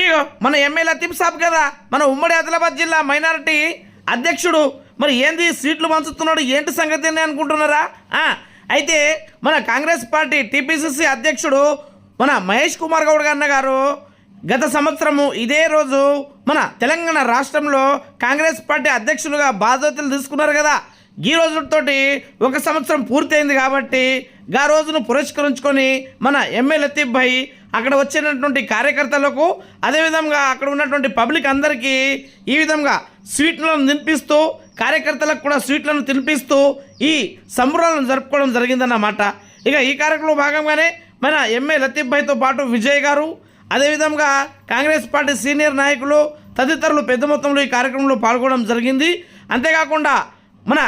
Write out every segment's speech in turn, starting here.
ఇక మన ఎమ్మెల్యే లతీఫ్ సాబ్ కదా మన ఉమ్మడి ఆదిలాబాద్ జిల్లా మైనారిటీ అధ్యక్షుడు. మరి ఏంది సీట్లు పంచుతున్నాడు ఏంటి సంగతి అని అనుకుంటున్నారా? అయితే మన కాంగ్రెస్ పార్టీ టీపీసీసీ అధ్యక్షుడు మన మహేష్ కుమార్ గౌడ్ అన్న గారు గత సంవత్సరము ఇదే రోజు మన తెలంగాణ రాష్ట్రంలో కాంగ్రెస్ పార్టీ అధ్యక్షులుగా బాధ్యతలు తీసుకున్నారు కదా. ఈ రోజుతోటి ఒక సంవత్సరం పూర్తయింది కాబట్టి గా రోజును పురస్కరించుకొని మన ఎమ్మెల్యే లతీఫ్ భాయ్ అక్కడ వచ్చినటువంటి కార్యకర్తలకు అదేవిధంగా అక్కడ ఉన్నటువంటి పబ్లిక్ అందరికీ ఈ విధంగా స్వీట్లను తినిపిస్తూ కార్యకర్తలకు కూడా స్వీట్లను తినిపిస్తూ ఈ సంబరాలను జరుపుకోవడం జరిగిందన్నమాట. ఇక ఈ కార్యక్రమంలో భాగంగానే మన ఎంఏ లతీఫ్ భాయ్తో పాటు విజయ్ గారు అదేవిధంగా కాంగ్రెస్ పార్టీ సీనియర్ నాయకులు తదితరులు పెద్ద మొత్తంలో ఈ కార్యక్రమంలో పాల్గొనడం జరిగింది. అంతేకాకుండా మన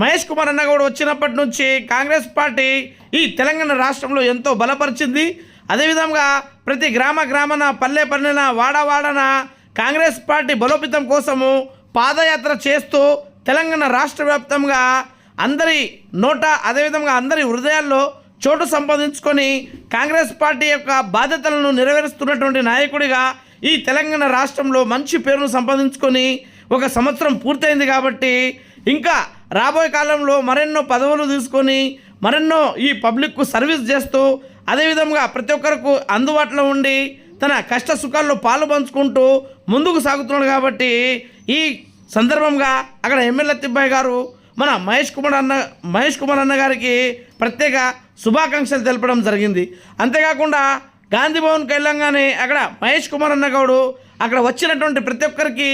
మహేష్ కుమార్ అన్న కూడా వచ్చినప్పటి నుంచి కాంగ్రెస్ పార్టీ ఈ తెలంగాణ రాష్ట్రంలో ఎంతో బలపరిచింది. అదేవిధంగా ప్రతి గ్రామ గ్రామన పల్లె పల్లెన వాడవాడన కాంగ్రెస్ పార్టీ బలోపేతం కోసము పాదయాత్ర చేస్తూ తెలంగాణ రాష్ట్ర వ్యాప్తంగా అందరి నోట అదేవిధంగా అందరి హృదయాల్లో చోటు సంపాదించుకొని కాంగ్రెస్ పార్టీ యొక్క బాధ్యతలను నెరవేరుస్తున్నటువంటి నాయకుడిగా ఈ తెలంగాణ రాష్ట్రంలో మంచి పేరును సంపాదించుకొని ఒక సంవత్సరం పూర్తయింది కాబట్టి ఇంకా రాబోయే కాలంలో మరెన్నో పదవులు తీసుకొని మరెన్నో ఈ పబ్లిక్కు సర్వీస్ చేస్తూ అదేవిధంగా ప్రతి ఒక్కరికి అందుబాటులో ఉండి తన కష్ట సుఖాల్లో పాలు పంచుకుంటూ ముందుకు సాగుతున్నాడు కాబట్టి ఈ సందర్భంగా అక్కడ ఎమ్మెల్యే తిబ్బాయి గారు మన మహేష్ కుమార్ అన్న మహేష్ కుమార్ అన్న గారికి ప్రత్యేక శుభాకాంక్షలు తెలపడం జరిగింది. అంతేకాకుండా గాంధీ భవన్కి వెళ్ళంగానే అక్కడ మహేష్ కుమార్ అన్న గౌడు అక్కడ వచ్చినటువంటి ప్రతి ఒక్కరికి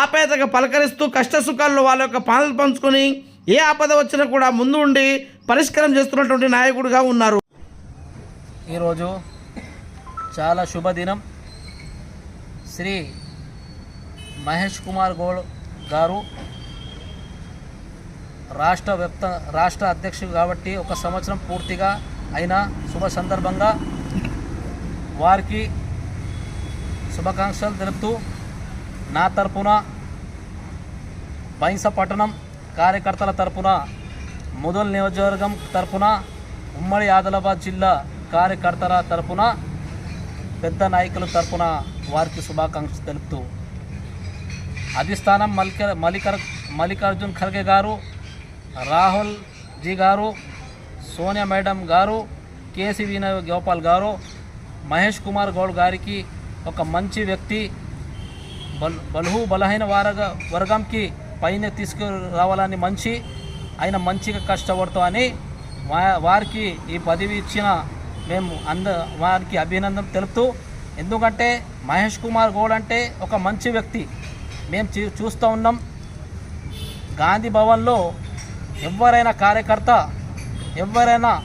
ఆపేతగా పలకరిస్తూ కష్ట సుఖాల్లో వాళ్ళ యొక్క పాలన పంచుకొని ఏ ఆపద వచ్చినా కూడా ముందు ఉండి పరిష్కారం చేస్తున్నటువంటి నాయకుడిగా ఉన్నారు. ఈరోజు చాలా శుభదినం. శ్రీ మహేష్ కుమార్ గోడ్ గారు రాష్ట్ర వ్యాప్త రాష్ట్ర అధ్యక్షుడు కాబట్టి ఒక సంవత్సరం పూర్తిగా అయిన శుభ సందర్భంగా వారికి శుభాకాంక్షలు తెలుపుతూ నా తరపున బైంస పట్టణం కార్యకర్తల తరపున ముదల్ నియోజకవర్గం తరపున ఉమ్మడి ఆదిలాబాద్ జిల్లా కార్యకర్తల తరపున పెద్ద నాయకుల తరపున వారికి శుభాకాంక్షలు తెలుపుతూ అధిష్టానం మల్లిక మల్లికర్ మల్లికార్జున్ ఖర్గే గారు రాహుల్ జీ గారు సోనియా మేడం గారు కేసీ వినయ్ గోపాల్ గారు మహేష్ కుమార్ గౌడ్ గారికి ఒక మంచి వ్యక్తి బల్ బలుహు బలహీన వారగ వర్గంకి పైన తీసుకురావాలని మంచి ఆయన మంచిగా కష్టపడుతూ అని వారికి ఈ పదవి ఇచ్చిన మేము అంద వారికి అభినందన తెలుపుతూ ఎందుకంటే మహేష్ కుమార్ గౌడ్ అంటే ఒక మంచి వ్యక్తి. మేము చూ- చూస్తూ ఉన్నాం. గాంధీ భవన్లో ఎవరైనా కార్యకర్త ఎవరైనా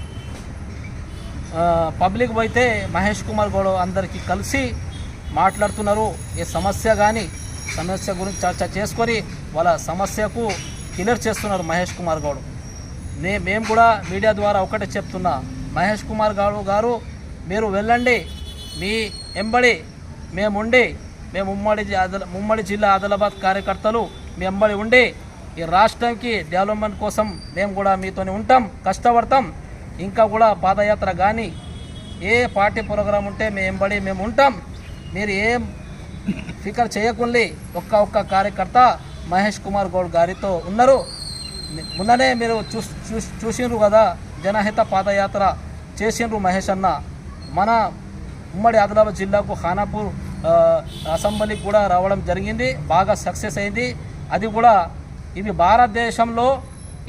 పబ్లిక్ పోయితే మహేష్ కుమార్ గౌడ్ అందరికీ కలిసి మాట్లాడుతున్నారు. ఏ సమస్య కానీ సమస్య గురించి చర్చ చేసుకొని వాళ్ళ సమస్యకు క్లియర్ చేస్తున్నారు మహేష్ కుమార్ గౌడ్. నే మేము కూడా మీడియా ద్వారా ఒకటే చెప్తున్నా. మహేష్ కుమార్ గారు గారు మీరు వెళ్ళండి మీ ఎంబడి మేముండి మేము ఉమ్మడి జి- ఉమ్మడి జిల్లా ఆదిలాబాద్ కార్యకర్తలు మీ ఎంబడి ఉండి ఈ రాష్ట్రానికి డెవలప్మెంట్ కోసం మేము కూడా మీతోనే ఉంటాం కష్టపడతాం. ఇంకా కూడా పాదయాత్ర కానీ ఏ పార్టీ ప్రోగ్రాం ఉంటే మేము ఎంబడి మేము ఉంటాం. మీరు ఏం ఫికర్ చేయకుండా ఒక్క ఒక్క కార్యకర్త మహేష్ కుమార్ గౌడ్ గారితో ఉన్నారు. మొన్ననే మీరు చూ చూ- చూసిండ్రు కదా జనహిత పాదయాత్ర. చేసిండ్రు మహేష్ అన్న. మన ఉమ్మడి ఆదిలాబాద్ జిల్లాకు ఖానాపూర్ అసెంబ్లీకి కూడా రావడం జరిగింది. బాగా సక్సెస్ అయింది. అది కూడా ఇది భారతదేశంలో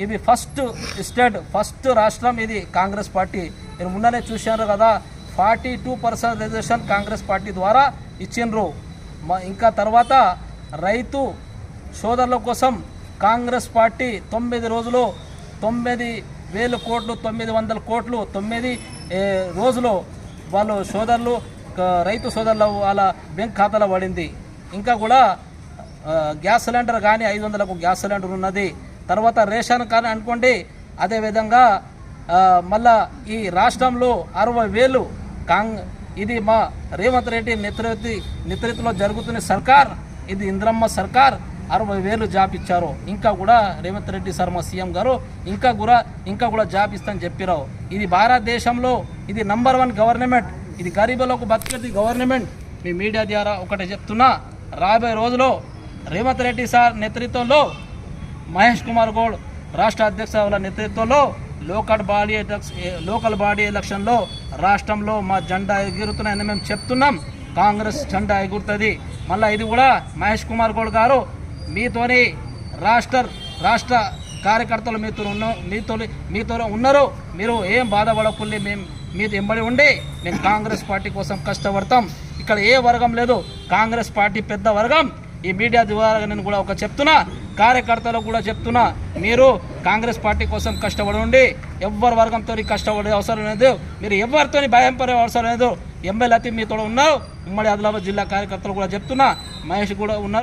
ఇది ఫస్ట్ స్టేట్ ఫస్ట్ రాష్ట్రం ఇది కాంగ్రెస్ పార్టీ. నేను ముందనే చూశారు కదా forty two percent reservation Congress party ద్వారా ఇచ్చిండ్రు. ఇంకా తర్వాత రైతు సోదరుల కోసం కాంగ్రెస్ పార్టీ తొమ్మిది రోజులు తొమ్మిది వేల కోట్లు తొమ్మిది వందల కోట్లు తొమ్మిది రోజులు వాళ్ళు సోదరులు రైతు సోదరుల వాళ్ళ బ్యాంక్ ఖాతాలో పడింది. ఇంకా కూడా గ్యాస్ సిలిండర్ కానీ ఐదు వందలకు గ్యాస్ సిలిండర్ ఉన్నది. తర్వాత రేషన్ కానీ అనుకోండి అదేవిధంగా మళ్ళా ఈ రాష్ట్రంలో అరవై వేలు కాంగ్ ఇది మా రేవంత్ రెడ్డి నేతృత్వ నేతృత్వంలో జరుగుతున్న సర్కార్ ఇది ఇంద్రమ్మ సర్కార్ అరవై వేలు జాబ్ ఇచ్చారు. ఇంకా కూడా రేవంత్ రెడ్డి శర్మ సీఎం గారు ఇంకా కూడా ఇంకా కూడా జాబ్ ఇస్తామని చెప్పిరావు. ఇది భారతదేశంలో ఇది నంబర్ వన్ గవర్నమెంట్. ఇది గరీబులకు బతికేది గవర్నమెంట్. మీ మీడియా ద్వారా ఒకటి చెప్తున్నా రాబోయే రోజులో రేవంత్ రెడ్డి సార్ నేతృత్వంలో మహేష్ కుమార్ గౌడ్ రాష్ట్ర అధ్యక్షుల నేతృత్వంలో లోకల్ బాడీ లోకల్ బాడీ ఎలక్షన్లో రాష్ట్రంలో మా జెండా ఎగురుతున్నాయని మేము చెప్తున్నాం. కాంగ్రెస్ జెండా ఎగురుతుంది. మళ్ళీ ఇది కూడా మహేష్ కుమార్ గౌడ్ గారు మీతోని రాష్ట్ర రాష్ట్ర కార్యకర్తలు మీతో ఉన్న మీతో మీతో ఉన్నారు మీరు ఏం బాధపడకుండా మేము మీది ఎంబడి ఉండి మేము కాంగ్రెస్ పార్టీ కోసం కష్టపడతాం. ఇక్కడ ఏ వర్గం లేదు. కాంగ్రెస్ పార్టీ పెద్ద వర్గం. ఈ మీడియా ద్వారా నేను కూడా ఒక చెప్తున్నా కార్యకర్తలకు కూడా చెప్తున్నా మీరు కాంగ్రెస్ పార్టీ కోసం కష్టపడండి ఎవరి వర్గంతో కష్టపడే అవసరం లేదు. మీరు ఎవరితో భయం పడే అవసరం లేదు. ఎమ్మెల్యే మీతో ఉన్నారు ఉమ్మడి ఆదిలాబాద్ జిల్లా కార్యకర్తలు కూడా చెప్తున్నా మహేష్ కూడా ఉన్నారు.